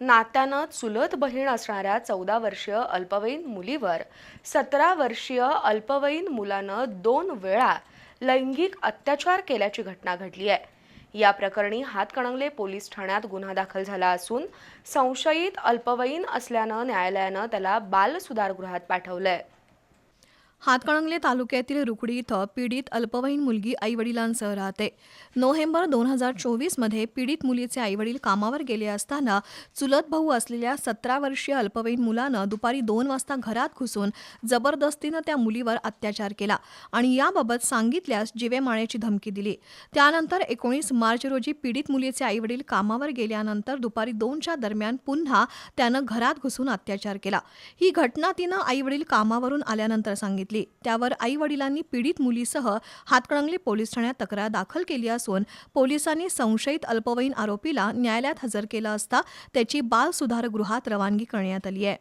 नात्यानं चुलत बहीण असणाऱ्या चौदा वर्षीय अल्पवयीन मुलीवर सतरा वर्षीय अल्पवयीन मुलानं दोन वेळा लैंगिक अत्याचार केल्याची घटना घडली आहे. या प्रकरणी हातकणंगले पोलीस ठाण्यात गुन्हा दाखल झाला असून संशयित अल्पवयीन असल्यानं न्यायालयानं त्याला बालसुधारगृहात पाठवलं पाठवलंय. हातकणंगले तालुक्यातील रुकडी इथं पीडित अल्पवयीन मुलगी आईवडिलांसह राहते. नोव्हेंबर दोन हजार चोवीसमध्ये पीडित मुलीचे आईवडील कामावर गेले असताना चुलत भाऊ असलेल्या सतरा वर्षीय अल्पवयीन मुलानं दुपारी दोन वाजता घरात घुसून जबरदस्तीनं त्या मुलीवर अत्याचार केला आणि याबाबत सांगितल्यास जीवे मारण्याची धमकी दिली. त्यानंतर एकोणीस मार्च रोजी पीडित मुलीचे आईवडील कामावर गेल्यानंतर दुपारी दोनच्या दरम्यान पुन्हा त्यानं घरात घुसून अत्याचार केला. ही घटना तिनं आईवडील कामावरून आल्यानंतर सांगितली. त्यावर आई वडिलांनी पीडित मुलीसह हातकणंगले पोलीस ठाण्यात तक्रार दाखल केली असून पोलिसांनी संशयित अल्पवयीन आरोपीला न्यायालयात हजर केलं असता त्याची बाल सुधारगृहात रवानगी करण्यात आली आहे.